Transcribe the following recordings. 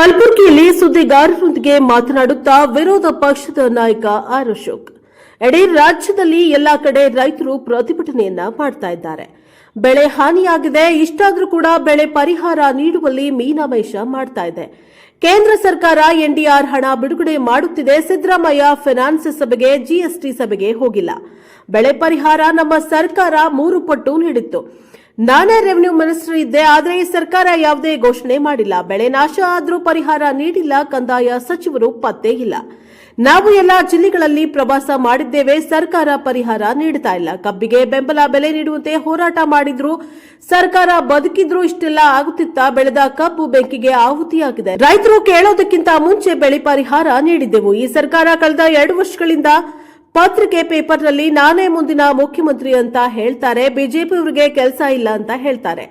ಕಲಬುರಗಿಯಲ್ಲಿ ಸುದ್ದಿಗಾರರೊಂದಿಗೆ ಮಾತನಾಡುತ್ತಾ ವಿರೋಧ ಪಕ್ಷದ ನಾಯಕ ಆರ್ ಅಶೋಕ್. ಇಡೀ ರಾಜ್ಯದಲ್ಲಿ ಎಲ್ಲಾ ಕಡೆ ರೈತರು ಪ್ರತಿಭಟನೆಯನ್ನ ಮಾಡ್ತಾ ಇದ್ದಾರೆ. ಬೆಳೆ ಹಾನಿಯಾಗಿದೆ. ಇಷ್ಟಾದರೂ ಕೂಡ ಬೆಳೆ ಪರಿಹಾರ ನೀಡುವಲ್ಲಿ ಮೀನಾಮೇಷ ಮಾಡ್ತಾ ಇದೆ. ಕೇಂದ್ರ ಸರ್ಕಾರ ಎನ್ಡಿಆರ್ ಹಣ ಬಿಡುಗಡೆ ಮಾಡುತ್ತಿದೆ. ಸಿದ್ದರಾಮಯ್ಯ ಫೈನಾನ್ಸ್ ಸಭೆಗೆ, ಜಿಎಸ್ಟಿ ಸಭೆಗೆ ಹೋಗಿಲ್ಲ. ಬೆಳೆ ಪರಿಹಾರ ನಮ್ಮ ಸರ್ಕಾರ ಮೂರು ಪಟ್ಟು ನೀಡಿತ್ತು. ನಾನೇ ರೆವೆನ್ಯೂ ಮಿನಿಸ್ಟರ್ ಇದ್ದೆ, ಆದರೆ ಈ ಸರ್ಕಾರ ಯಾವುದೇ ಘೋಷಣೆ ಮಾಡಿಲ್ಲ. ಬೆಳೆ ನಾಶ ಆದರೂ ಪರಿಹಾರ ನೀಡಿಲ್ಲ, ಕಂದಾಯ ಸಚಿವರು ಪತ್ತೆ ಇಲ್ಲ. ನಾವು ಎಲ್ಲ ಜಿಲ್ಲೆಗಳಲ್ಲಿ ಪ್ರವಾಸ ಮಾಡಿದ್ದೇವೆ, ಸರ್ಕಾರ ಪರಿಹಾರ ನೀಡುತ್ತಾ ಇಲ್ಲ. ಕಬ್ಬಿಗೆ ಬೆಂಬಲ ಬೆಲೆ ನೀಡುವಂತೆ ಹೋರಾಟ ಮಾಡಿದ್ರು, ಸರ್ಕಾರ ಬದುಕಿದ್ರು ಇಷ್ಟೆಲ್ಲ ಆಗುತ್ತಿತ್ತ, ಬೆಳೆದ ಕಬ್ಬು ಬೆಂಕಿಗೆ ಆಹುತಿಯಾಗಿದೆ. ರೈತರು ಕೇಳೋದಕ್ಕಿಂತ ಮುಂಚೆ ಬೆಳೆ ಪರಿಹಾರ ನೀಡಿದ್ದೆವು. ಈ ಸರ್ಕಾರ ಕಳೆದ ಎರಡು ವರ್ಷಗಳಿಂದ ಪತ್ರಿಕೆ ಪೇಪರ್ನಲ್ಲಿ ನಾನೇ ಮುಂದಿನ ಮುಖ್ಯಮಂತ್ರಿ ಅಂತ ಹೇಳ್ತಾರೆ. ಬಿಜೆಪಿಯವರಿಗೆ ಕೆಲಸ ಇಲ್ಲ ಅಂತ ಹೇಳ್ತಾರೆ.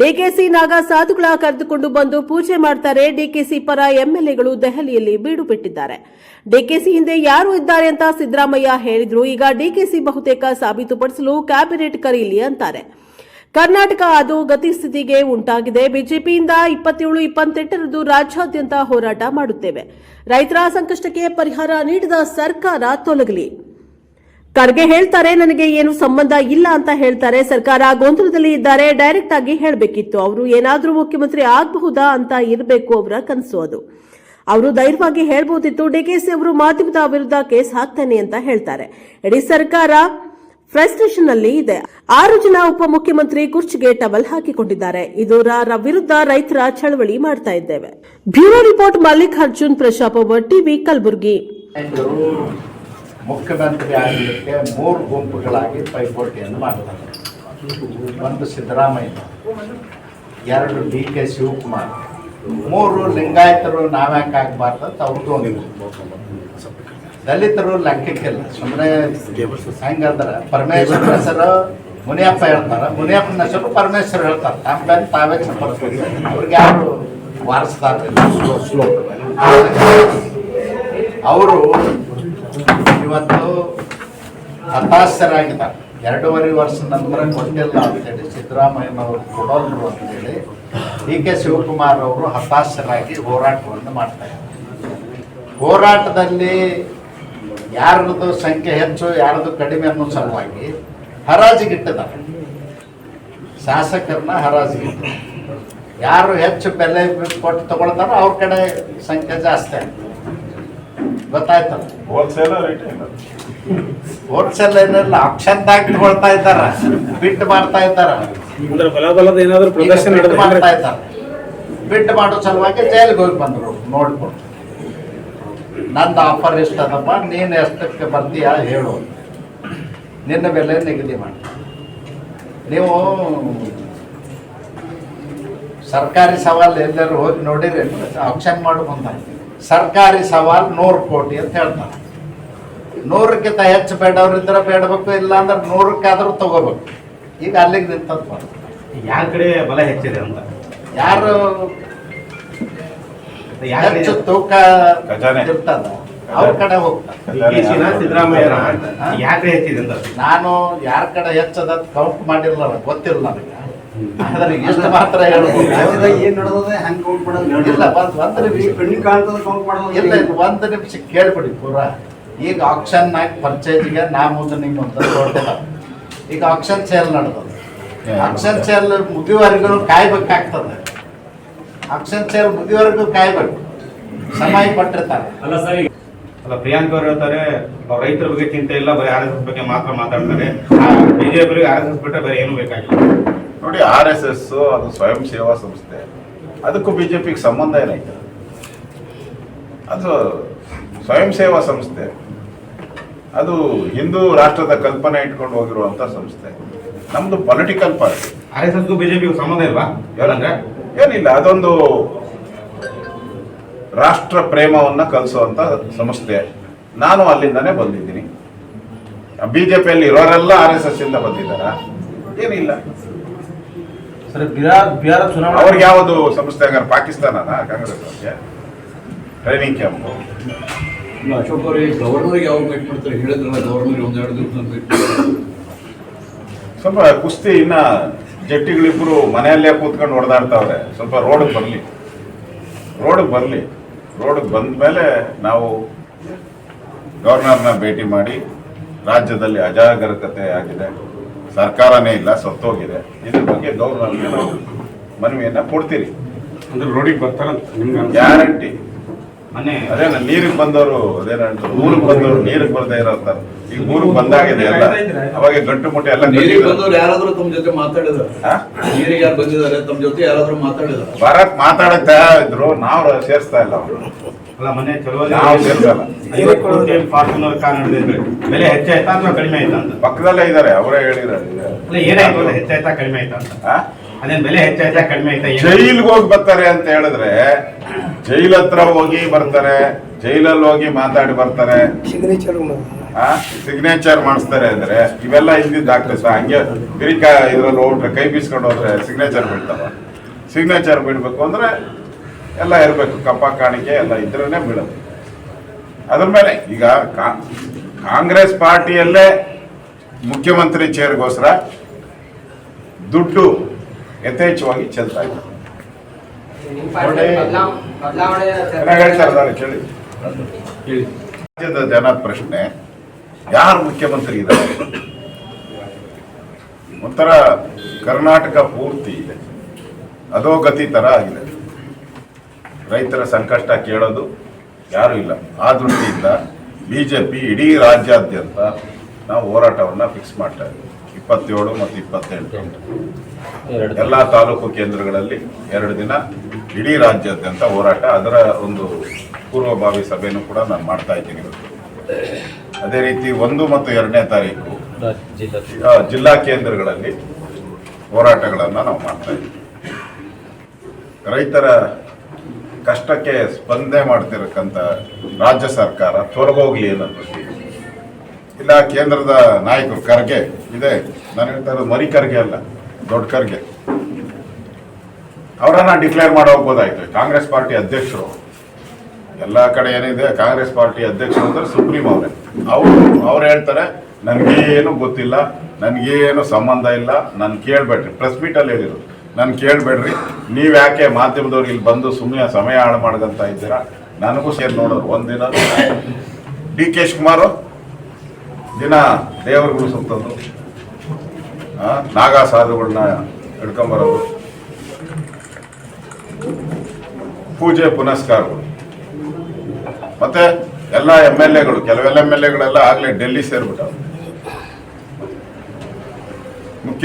ಡಿಕೆಸಿ ನಾಗ ಸಾಧುಗಳ ಕರೆದುಕೊಂಡು ಬಂದು ಪೂಜೆ ಮಾಡ್ತಾರೆ. ಡಿಕೆಸಿ ಪರ ಎಂಎಲ್ಎಗಳು ದೆಹಲಿಯಲ್ಲಿ ಬೀಡು ಬಿಟ್ಟಿದ್ದಾರೆ. ಡಿಕೆಸಿ ಹಿಂದೆ ಯಾರು ಇದ್ದಾರೆ ಅಂತ ಸಿದ್ದರಾಮಯ್ಯ ಹೇಳಿದ್ರು. ಈಗ ಡಿಕೆಸಿ ಬಹುತೇಕ ಸಾಬೀತುಪಡಿಸಲು ಕ್ಯಾಬಿನೆಟ್ ಕರೀಲಿ ಅಂತಾರೆ. ಕರ್ನಾಟಕ ಅದು ಗತಿಸ್ಥಿತಿಗೆ ಉಂಟಾಗಿದೆ. ಬಿಜೆಪಿಯಿಂದ ಇಪ್ಪತ್ತೇಳು, ಇಪ್ಪತ್ತೆಂಟರದ್ದು ರಾಜ್ಯಾದ್ಯಂತ ಹೋರಾಟ ಮಾಡುತ್ತೇವೆ. ರೈತರ ಸಂಕಷ್ಟಕ್ಕೆ ಪರಿಹಾರ ನೀಡಿದ ಸರ್ಕಾರ ತೊಲಗಲಿ. ಖರ್ಗೆ ಹೇಳ್ತಾರೆ, ನನಗೆ ಏನು ಸಂಬಂಧ ಇಲ್ಲ ಅಂತ ಹೇಳ್ತಾರೆ. ಸರ್ಕಾರ ಗೊಂದಲದಲ್ಲಿ ಇದ್ದಾರೆ ಡೈರೆಕ್ಟ್ ಆಗಿ ಹೇಳಬೇಕಿತ್ತು. ಅವರು ಏನಾದರೂ ಮುಖ್ಯಮಂತ್ರಿ ಆಗಬಹುದಾ ಅಂತ ಇರಬೇಕು ಅವರ ಕನಸು ಅದು. ಅವರು ಧೈರ್ಯವಾಗಿ ಹೇಳ್ಬೋದಿತ್ತು ಡಿಕೆಸಿ ಅವರು ಮಾಧ್ಯಮದ ವಿರುದ್ಧ ಕೇಸ್ ಹಾಕ್ತೇನೆ ಅಂತ ಹೇಳ್ತಾರೆ. ಇಡೀ ಸರ್ಕಾರ ಫ್ರಸ್ಟ್ರೇಷನ್ ಅಲ್ಲಿ ಇದೆ. ಆರು ಜನ ಉಪಮುಖ್ಯಮಂತ್ರಿ ಕುರ್ಚಿಗೆ ಟವಲ್ ಹಾಕಿಕೊಂಡಿದ್ದಾರೆ. ಇದರ ವಿರುದ್ಧ ರೈತರ ಚಳವಳಿ ಮಾಡ್ತಾ ಇದ್ದೇವೆ. ಬ್ಯೂರೋ ರಿಪೋರ್ಟ್ ಮಲ್ಲಿಕಾರ್ಜುನ್ ಪ್ರಶಾಪ್ ಅವರ್ ಟಿವಿ ಕಲಬುರಗಿ. ಮುಖ್ಯಮಂತ್ರಿ ಆಗಲಿಕ್ಕೆ ಮೂರು ಗುಂಪುಗಳಾಗಿ ಪೈಪೋಟಿಯನ್ನು ಮಾಡ್ತಾರೆ ಒಂದು ಸಿದ್ದರಾಮಯ್ಯ ಎರಡು ಡಿ ಕೆ ಶಿವಕುಮಾರ್. ಮೂರು ಲಿಂಗಾಯತರು ನಾವ್ಯಾಕೆ ಆಗಬಾರ್ದು ಅಂತ ಅವ್ರದ್ದು. ದಲಿತರು ಲೆಕ್ಕಕ್ಕಿಲ್ಲ ಸುಮ್ಮನೆ ಹೆಂಗಂದ್ರೆ ಪರಮೇಶ್ವರ ಹೆಸರು ಮುನಿಯಪ್ಪ ಹೇಳ್ತಾರೆ. ಮುನಿಯಪ್ಪನ ಹೆಸರು ಪರಮೇಶ್ವರ ಹೇಳ್ತಾರೆ. ತಮ್ಮ ಬೆನ್ ತಾವೇ ಚಪ್ಪರ್ಸ್ಬೇಕು ಅವ್ರಿಗೆ ಯಾರು ವಾರಿಸ್ತಾರೆ ಅವರು ಇವತ್ತು ಹತಾಶರಾಗಿದ್ದಾರೆ. ಎರಡೂವರೆ ವರ್ಷ ನಂತರ ಕೊಟ್ಟಿಲ್ಲ ಅಂತೇಳಿ ಸಿದ್ದರಾಮಯ್ಯನವರು ಕೊಡೋಲ್ರು ಅಂತೇಳಿ ಡಿ ಕೆ ಶಿವಕುಮಾರ್ ಅವರು ಹತಾಶರಾಗಿ ಹೋರಾಟವನ್ನು ಮಾಡ್ತಾ ಇದ್ದಾರೆ. ಹೋರಾಟದಲ್ಲಿ ಯಾರದು ಸಂಖ್ಯೆ ಹೆಚ್ಚು ಯಾರದು ಕಡಿಮೆ ಅನ್ನೋ ಸಲುವಾಗಿ ಹರಾಜಿಗಿಟ್ಟಿದ್ದಾರೆ ಶಾಸಕರನ್ನ ಹರಾಜಿಗಿಟ್ಟಿದ್ದಾರೆ ಯಾರು ಹೆಚ್ಚು ಬೆಲೆ ಕೊಟ್ಟು ತಗೊಳ್ತಾರೋ ಅವ್ರ ಕಡೆ ಸಂಖ್ಯೆ ಜಾಸ್ತಿ ಆಗ್ತದೆ ಗೊತ್ತಾಯ್ತಲ್ಲ ಹೋಲ್ಸೇಲ್ ರೇಟ್ ಹೋಲ್ಸೇಲ್ ಏನಿಲ್ಲ ಆಕ್ಷನ್ದಾಗ ತಗೊಳ್ತಾ ಇದ್ದಾರ. ಬಿಟ್ಟು ಮಾಡ್ತಾ ಇದ್ದಾರ. ಅಂದ್ರೆ ಬಲಬಲದ ಏನಾದ್ರು ಪ್ರದರ್ಶನ ಮಾಡ್ತಾ ಇದ್ದಾರೆ. ಬಿಟ್ಟು ಮಾಡೋ ಸಲುವಾಗಿ ಜೈಲಿಗೆ ಹೋಗಿ ಬಂದರು ನೋಡ್ಕೊಂಡು ನಂದು ಆಫರ್ ಎಷ್ಟದಪ್ಪ? ನೀನು ಎಷ್ಟಕ್ಕೆ ಬರ್ತೀಯಾ ಹೇಳು. ನಿನ್ನ ಬೆಲೆ ನಿಗದಿ ಮಾಡಿ. ನೀವು ಸರ್ಕಾರಿ ಸವಾಲು ಎಲ್ಲರೂ ಹೋಗಿ ನೋಡಿರಿ ಆಪ್ಷನ್ ಮಾಡು ಬಂದ ಸರ್ಕಾರಿ ಸವಾಲ್ ನೂರು ಕೋಟಿ ಅಂತ ಹೇಳ್ತಾರೆ. ನೂರಕ್ಕಿಂತ ಹೆಚ್ಚು ಬೇಡವ್ರಿದ್ರೆ ಬೇಡಬೇಕು ಇಲ್ಲ ಅಂದ್ರೆ ನೂರಕ್ಕಾದ್ರೂ ತಗೋಬೇಕು. ಈಗ ಅಲ್ಲಿಗೆ ನಿಂತದ್ದು ಯಾರ ಕಡೆ ಬಲ ಹೆಚ್ಚಿದೆ ಅಂತ? ಯಾರು ಹೆಚ್ಚು ತೂಕ ಖಜಾನೆ. ಇರ್ತದ ಅವ್ರ ಕಡೆ ಹೋಗ್ತಾರೆ. ನಾನು ಯಾರ ಕಡೆ ಹೆಚ್ಚದ ಕೌಂಟ್ ಮಾಡಿಲ್ಲ ಗೊತ್ತಿಲ್ಲ ನನಗೆ. ಎಷ್ಟು ಮಾತ್ರ ಏನು ಏನ್ ನಡೆದದೆ ಹೆಂಗ್ ಕೌಂಟ್ ಮಾಡೋದು? ಇಲ್ಲ ಒಂದ್ ಒಂದ್ ನಿಮಿಷ ಕಾಣ್ತದ ಕೌಂಟ್ ಮಾಡೋದು. ಇಲ್ಲ ಇದು ಒಂದು ನಿಮಿಷ ಕೇಳ್ಬಿಡಿ ಪೂರ ಈಗ ಆಕ್ಷನ್ ನಾಗ ಪರ್ಚೇಸ್ಗೆ ನಾ ಮುಂದೆ ಹೊರಟಿಲ್ಲ ಈಗ ಆಕ್ಷನ್ ಸೇಲ್ ನಡೆದದ. ಆಕ್ಷನ್ ಸೇಲ್ ಮುಗಿವರೆಗೂ ಕಾಯ್ಬೇಕಾಗ್ತದೆ. ಆಕ್ಷನ್ ಸೇಲ್ ಮುಗಿವರೆಗೂ ಕಾಯ್ಬೇಕು. ಸಮಯ ಕೊಟ್ಟಿರ್ತಾರೆ. ಅಲ್ಲ ಪ್ರಿಯಾಂಕ್ ಅವ್ರು ಹೇಳ್ತಾರೆ ಅವ್ರ ರೈತರ ಬಗ್ಗೆ ಚಿಂತೆ ಇಲ್ಲ ಬರೀ ಆರ್ ಎಸ್ ಎಸ್ ಬಗ್ಗೆ ಮಾತ್ರ ಮಾತಾಡ್ತಾರೆ. ಬಿಜೆಪಿ ಆರ್ ಎಸ್ ಎಸ್ ಬಿಟ್ಟರೆ ಬೇರೆ ಏನು ಬೇಕಾಗಿಲ್ಲ. ನೋಡಿ ಆರ್ ಎಸ್ ಎಸ್ ಅದು ಸ್ವಯಂ ಸೇವಾ ಸಂಸ್ಥೆ. ಅದಕ್ಕೂ ಬಿಜೆಪಿಗೆ ಸಂಬಂಧ ಏನೈತೆ? ಅದು ಸ್ವಯಂ ಸೇವಾ ಸಂಸ್ಥೆ. ಅದು ಹಿಂದೂ ರಾಷ್ಟ್ರದ ಕಲ್ಪನೆ ಇಟ್ಕೊಂಡು ಹೋಗಿರುವಂತ ಸಂಸ್ಥೆ. ನಮ್ದು ಪೊಲಿಟಿಕಲ್ ಪಾರ್ಟಿ ಆರ್ ಎಸ್ ಎಸ್ಗೂ ಬಿಜೆಪಿಗೂ ಸಂಬಂಧ ಇಲ್ವಾ? ಏನಂದ್ರೆ ಏನಿಲ್ಲ ಅದೊಂದು ರಾಷ್ಟ್ರ ಪ್ರೇಮವನ್ನ ಕಲಿಸುವಂತ ಸಂಸ್ಥೆ. ನಾನು ಅಲ್ಲಿಂದನೇ ಬಂದಿದ್ದೀನಿ. ಬಿಜೆಪಿಯಲ್ಲಿ ಇರೋರೆಲ್ಲ ಆರ್ ಎಸ್ ಎಸ್ ಇಂದ ಬಂದಿದ್ದಾರಾ? ಏನಿಲ್ಲ. ಸರ್ ಬಿಹಾರ್ ಬಿಹಾರ ಚುನಾವಣೆ ಅವ್ರಿಗೆ ಯಾವುದು ಸಂಸ್ಥೆ ಹಂಗಾರೆ? ಪಾಕಿಸ್ತಾನ ಕಾಂಗ್ರೆಸ್ ಅವ್ರಿಗೆ ಟ್ರೈನಿಂಗ್ ಕ್ಯಾಂಪ್ ಇಲ್ಲ, ಅಶೋಕ್ ಅವರೇ ಗವರ್ನರ್ಗೆ ಯಾವಾಗ ಭೇಟಿ ಮಾಡ್ತಾರೆ? ಹೇಳಿದ್ರಲ್ಲ ಗವರ್ನರ್ ಒಂದೆರಡು ದಿವಸ ಸ್ವಲ್ಪ ಕುಸ್ತಿ ಇನ್ನ ಜಟ್ಟಿಗಳಿಬ್ರು ಮನೆಯಲ್ಲೇ ಕೂತ್ಕೊಂಡು ಹೊಡೆದಾಡ್ತಾವ್ರೆ ಸ್ವಲ್ಪ ರೋಡ್ ಬರಲಿ. ರೋಡ್ಗೆ ಬರಲಿ. ರೋಡ್ಗೆ ಬಂದ ಮೇಲೆ ನಾವು ಗವರ್ನರ್ನ ಭೇಟಿ ಮಾಡಿ ರಾಜ್ಯದಲ್ಲಿ ಅಜಾಗರೂಕತೆ ಆಗಿದೆ. ಸರ್ಕಾರನೇ ಇಲ್ಲ ಸತ್ತೋಗಿದೆ. ಇದ್ರ ಬಗ್ಗೆ ಗೌರವ ನಾವು ಮನವಿಯನ್ನ ಕೊಡ್ತೀರಿ. ಅಂದ್ರೆ ರೋಡಿಗೆ ಬರ್ತಾರಂತ ನಿಮ್ಗೆ ಗ್ಯಾರಂಟಿ. ಮನೆ. ಅದೇನ ನೀರಿಗೆ ಬಂದವರು ಅದೇನ ಊರಿಗೆ ಬಂದವರು ನೀರಿಗೆ ಬರ್ದೇ ಇರೋ ಈ ಈಗ ಊರಿಗೆ ಬಂದಾಗಿದೆ ಎಲ್ಲ. ಅವಾಗ ಗಂಟು ಮುಟ್ಟೆ ಎಲ್ಲ ನೀರಿಗೆ ಬಂದವರು ಯಾರಾದ್ರೂ ತಮ್ಮ ಜೊತೆ ಮಾತಾಡಿದ್ರು? ನೀರಿಗೆ ಯಾರು ಬಂದಿದ್ದಾರೆ ತಮ್ಮ ಜೊತೆ ಯಾರಾದ್ರೂ ಮಾತಾಡಿದ್ರು. ಬರಕ್ ಮಾತಾಡಕ್ ತಯಾರಿದ್ರು ನಾವು ಸೇರಿಸ್ತಾ ಇಲ್ಲ ಅವ್ರು. ಅಲ್ಲ ಮೊನ್ನೆ ನಾವು ಸೇರ್ಸಲ್ಲ. ಫಾರ್ಚುನರ್ ಕಾರ್ ನಡೆದಿದ್ರೆ ಬೆಲೆ ಹೆಚ್ಚಾಯ್ತಾ ಅಥವಾ ಕಡಿಮೆ ಆಯ್ತಾ ಅಂತ? ಪಕ್ಕದಲ್ಲೇ ಇದ್ದಾರೆ ಅವರೇ ಹೇಳಿದ್ದಾರೆ. ಅಲ್ಲ ಏನಾಯ್ತು ಹೆಚ್ಚಾಯ್ತಾ ಕಡಿಮೆ ಆಯ್ತಾ ಅಂತ? ಅದೇನ್ ಬೆಲೆ ಹೆಚ್ಚಾಯ್ತಾ ಕಡಿಮೆ ಆಯ್ತಾ? ಜೈಲ್ಗೆ ಹೋಗಿ ಬರ್ತಾರೆ ಅಂತ ಹೇಳಿದ್ರೆ ಜೈಲ್ ಹತ್ರ ಹೋಗಿ ಬರ್ತಾರೆ ಜೈಲಲ್ಲಿ ಹೋಗಿ ಮಾತಾಡಿ ಬರ್ತಾರೆ. ಸಿಗ್ನೇಚರ್ ಸಿಗ್ನೇಚರ್ ಮಾಡಿಸ್ತಾರೆ ಅಂದ್ರೆ ಇವೆಲ್ಲ ಹಿಂದಿದ್ದು ಆಗ್ತದೆ ಸರ್ ಹಂಗೆ ಬಿರಿಕಾ ಇದ್ರಲ್ಲಿ ಹೋಗ್ಬಿಟ್ರೆ ಕೈ ಬೀಸ್ಕೊಂಡು ಹೋದ್ರೆ ಸಿಗ್ನೇಚರ್ ಬೀಳ್ತಾವ. ಸಿಗ್ನೇಚರ್ ಬಿಡ್ಬೇಕು ಅಂದ್ರೆ ಎಲ್ಲ ಇರಬೇಕು ಕಪ್ಪ ಕಾಣಿಕೆ ಎಲ್ಲ ಇದ್ರೇ ಬೀಳುತ್ತೆ. ಅದ್ರ ಮೇಲೆ ಈಗ ಕಾಂಗ್ರೆಸ್ ಪಾರ್ಟಿಯಲ್ಲೇ ಮುಖ್ಯಮಂತ್ರಿ ಚೇರ್ಗೋಸ್ಕರ ದುಡ್ಡು ಯಥೇಚ್ಛವಾಗಿ ಚೆಲ್ತಾ ಇದೆ ಕೇಳಿ. ರಾಜ್ಯದ ಜನ ಪ್ರಶ್ನೆ ಯಾರು ಮುಖ್ಯಮಂತ್ರಿ ಇದ್ದಾರೆ? ಒಂಥರ ಕರ್ನಾಟಕ ಪೂರ್ತಿ ಇದೆ. ಅಧೋಗತಿ ತರ ಆಗಿದೆ. ರೈತರ ಸಂಕಷ್ಟ ಕೇಳೋದು ಯಾರು ಇಲ್ಲ. ಆ ದೃಷ್ಟಿಯಿಂದ ಬಿಜೆಪಿ ಇಡೀ ರಾಜ್ಯಾದ್ಯಂತ ನಾವು ಹೋರಾಟವನ್ನ ಫಿಕ್ಸ್ ಮಾಡ್ತಾ ಇದ್ದೀವಿ. ಇಪ್ಪತ್ತೇಳು ಮತ್ತು ಇಪ್ಪತ್ತೆಂಟು. ಎಲ್ಲ ತಾಲೂಕು ಕೇಂದ್ರಗಳಲ್ಲಿ ಎರಡು ದಿನ ಇಡೀ ರಾಜ್ಯಾದ್ಯಂತ ಹೋರಾಟ. ಅದರ ಒಂದು ಪೂರ್ವಭಾವಿ ಸಭೆನೂ ಕೂಡ ನಾನು ಮಾಡ್ತಾ ಇದ್ದೀನಿ ಇವತ್ತು. ಅದೇ ರೀತಿ ಒಂದು ಮತ್ತು ಎರಡನೇ ತಾರೀಕು ಜಿಲ್ಲಾ ಕೇಂದ್ರಗಳಲ್ಲಿ ಹೋರಾಟಗಳನ್ನು ನಾವು ಮಾಡ್ತಾ ಇದ್ದೀವಿ. ರೈತರ ಕಷ್ಟಕ್ಕೆ ಸ್ಪಂದನೆ ಮಾಡ್ತಿರಕ್ಕಂಥ ರಾಜ್ಯ ಸರ್ಕಾರ ತೊರಗೋಗ್ಲಿ ಅನ್ನೋದು ಇಲ್ಲ, ಕೇಂದ್ರದ ನಾಯಕರು ಖರ್ಗೆ ಇದೆ. ನಾನು ಹೇಳ್ತಾ ಮರಿ ಖರ್ಗೆ ಅಲ್ಲ, ದೊಡ್ಡ ಖರ್ಗೆ. ಅವರನ್ನ ಡಿಕ್ಲೇರ್ ಮಾಡಿ ಹೋಗ್ಬೋದಾಯ್ತು. ಕಾಂಗ್ರೆಸ್ ಪಾರ್ಟಿ ಅಧ್ಯಕ್ಷರು. ಎಲ್ಲ ಕಡೆ ಏನಿದೆ, ಕಾಂಗ್ರೆಸ್ ಪಾರ್ಟಿ ಅಧ್ಯಕ್ಷರು ಅಂದ್ರೆ ಸುಪ್ರೀಂ ಅವರೇ. ಅವರು, ಅವ್ರು ಹೇಳ್ತಾರೆ, ನನಗೇನು ಗೊತ್ತಿಲ್ಲ, ನನಗೇನು ಸಂಬಂಧ ಇಲ್ಲ, ನಾನು ಕೇಳಬೇಡ್ರಿ. ಪ್ರೆಸ್ ಮೀಟಲ್ಲಿ ಹೇಳಿದ್ರು ನಾನು ಕೇಳ್ಬೇಡ್ರಿ. ನೀವು ಯಾಕೆ ಮಾಧ್ಯಮದವ್ರು ಇಲ್ಲಿ ಬಂದು ಸುಮ್ಮನೆ ಸಮಯ ಹಾಳು ಮಾಡ್ಕಂತ ಇದ್ದೀರಾ? ನನಗೂ ಸೇರಿ ನೋಡೋದು ಒಂದಿನ. ಡಿ ಕೆ ಶಿವಕುಮಾರು ದಿನ ದೇವರುಗಳು ಸುತ್ತೋದು ಆ, ನಾಗಾ ಸಾಧುಗಳನ್ನ ಹಿಡ್ಕೊಂಬರೋದು. ಪೂಜೆ ಪುನಸ್ಕಾರಗಳು. ಮತ್ತೆ ಎಲ್ಲ ಎಂ ಎಲ್ ಎಗಳು ಕೆಲವೆಲ್ಲ ಎಂ ಎಲ್ ಎಗಳೆಲ್ಲ ಆಗ್ಲೇ ಡೆಲ್ಲಿ ಸೇರ್ಬಿಟ್ಟವು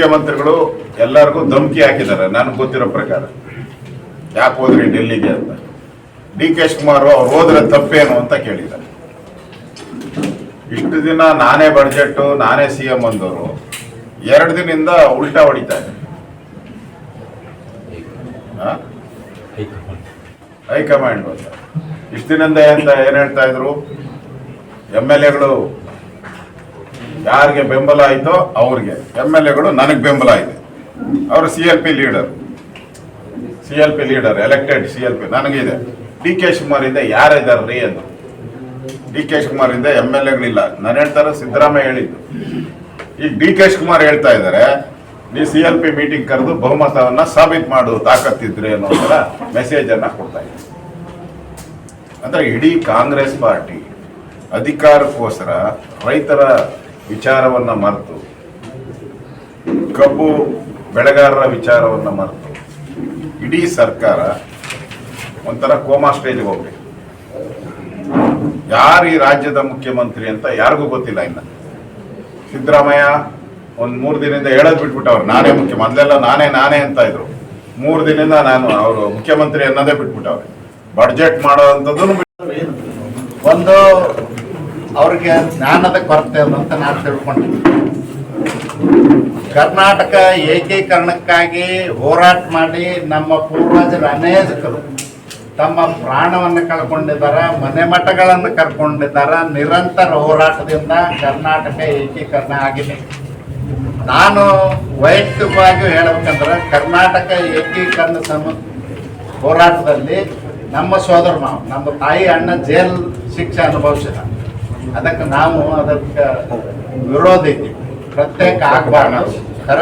ಮುಖ್ಯಮಂತ್ರಿಗಳು ಎಲ್ಲರಿಗೂ ಧಮಕಿ ಹಾಕಿದ್ದಾರೆ, ನನಗೆ ಗೊತ್ತಿರೋ ಪ್ರಕಾರ. ಯಾಕೆ ಹೋದ್ರಿ ಡೆಲ್ಲಿಗೆ ಅಂತ. ಡಿ ಕೆ ಶಿವಕುಮಾರ್ ಅವ್ರು ಹೋದ್ರೆ ತಪ್ಪೇನು ಅಂತ ಕೇಳಿದ್ದಾರೆ. ಇಷ್ಟು ದಿನ ನಾನೇ ಬಡ್ಜೆಟ್ ನಾನೇ ಸಿ ಎಂ ಅಂದವರು, ಎರಡು ದಿನದಿಂದ ಉಲ್ಟಾ ಹೊಡಿತಾ ಇದೆ? ಹೈಕಮಾಂಡ್ ಅಂತ. ಇಷ್ಟು ದಿನದಿಂದ ಅಂತ ಏನು ಹೇಳ್ತಾ ಇದ್ರು? ಎಂ ಎಲ್ ಎಗಳು ಯಾರಿಗೆ ಬೆಂಬಲ ಆಯ್ತೋ ಅವ್ರಿಗೆ. ಎಂ ಎಲ್ ಎಗಳು ನನಗೆ ಬೆಂಬಲ ಇದೆ. ಅವರು C L P leader. C L P leader, elected C L P. ನನಗಿದೆ. ಡಿ ಕೆ ಶಿವಕುಮಾರ್ ಇಂದ ರೀ ಅಂತ ಡಿ ಕೆ ಶಿವಕುಮಾರ್ ಇಂದ ಎಂ ಎಲ್ ಎಗಳಿಲ್ಲ. ನಾನು ಹೇಳ್ತಾರೆ ಸಿದ್ದರಾಮಯ್ಯ ಹೇಳಿದ್ದು. ಈಗ ಡಿ ಕೆ ಶಿವಕುಮಾರ್ ಹೇಳ್ತಾ ಇದ್ದಾರೆ ನೀ ಸಿ ಎಲ್ ಪಿ ಮೀಟಿಂಗ್ ಕರೆದು ಬಹುಮತವನ್ನ ಸಾಬೀತು ಮಾಡು, ತಾಕತ್ತಿದ್ರೆ ಅನ್ನೋ ಮೆಸೇಜ್ ಅನ್ನ ಕೊಡ್ತಾ ಇದ್ದಾರೆ. ಅಂದ್ರೆ ಇಡೀ ಕಾಂಗ್ರೆಸ್ ಪಾರ್ಟಿ ಅಧಿಕಾರಕ್ಕೋಸ್ಕರ ರೈತರ ವಿಚಾರವನ್ನ ಮರೆತು. ಕಬ್ಬು ಬೆಳೆಗಾರರ ವಿಚಾರವನ್ನ ಮರೆತು. ಇಡೀ ಸರ್ಕಾರ ಒಂಥರ ಕೋಮಾ ಸ್ಟೇಜ್ಗೆ ಹೋಗ್ಬೇಕು ಯಾರು ಈ ರಾಜ್ಯದ ಮುಖ್ಯಮಂತ್ರಿ ಅಂತ ಯಾರಿಗೂ ಗೊತ್ತಿಲ್ಲ ಇನ್ನು. ಸಿದ್ದರಾಮಯ್ಯ ಒಂದು ಮೂರು ದಿನದಿಂದ ಹೇಳೋದು ಬಿಟ್ಬಿಟ್ಟವ್ರು, ನಾನೇ ಮುಖ್ಯ ಮೊದಲೆಲ್ಲ ನಾನೇ ನಾನೇ ಅಂತ ಇದ್ರು. ಮೂರು ದಿನದಿಂದ ನಾನು ಅವರು ಮುಖ್ಯಮಂತ್ರಿ ಅನ್ನೋದೇ ಬಿಟ್ಬಿಟ್ಟವ್ರೆ. ಬಡ್ಜೆಟ್ ಮಾಡೋವಂಥದ್ದು ಒಂದು ಅವ್ರಿಗೆ ಜ್ಞಾನದ ಕೊರತೆ ಇಲ್ಲ ಅಂತ ನಾನು ತಿಳ್ಕೊಂಡೆ. ಕರ್ನಾಟಕ ಏಕೀಕರಣಕ್ಕಾಗಿ ಹೋರಾಟ ಮಾಡಿ ನಮ್ಮ ಪೂರ್ವಜರ ಅನೇಕರು ತಮ್ಮ ಪ್ರಾಣವನ್ನು ಕಳ್ಕೊಂಡಿದ್ದಾರೆ, ಮನೆ ಮಠಗಳನ್ನು ಕರ್ಕೊಂಡಿದ್ದಾರೆ, ನಿರಂತರ ಹೋರಾಟದಿಂದ ಕರ್ನಾಟಕ ಏಕೀಕರಣ ಆಗಿದೆ. ನಾನು ವೈಯಕ್ತಿಕವಾಗಿ ಹೇಳಬೇಕಂದ್ರೆ ಕರ್ನಾಟಕ ಏಕೀಕರಣ ಸಮ ಹೋರಾಟದಲ್ಲಿ ನಮ್ಮ ಸೋದರ ಮಾವ, ನಮ್ಮ ತಾಯಿ ಅಣ್ಣ ಜೈಲ್ ಶಿಕ್ಷೆ ಅನುಭವಿಸಿದ. ಅದಕ್ಕೆ ನಾವು ಅದಕ್ಕೆ ವಿರೋಧ ಇದ್ದೀವಿ ಪ್ರತ್ಯೇಕ ಆಗ್ಬಾರ್ದು.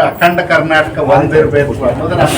ಅಖಂಡ ಕರ್ನಾಟಕ ಒಂದಿರಬೇಕು ಅನ್ನೋದು ನಮ್ಮ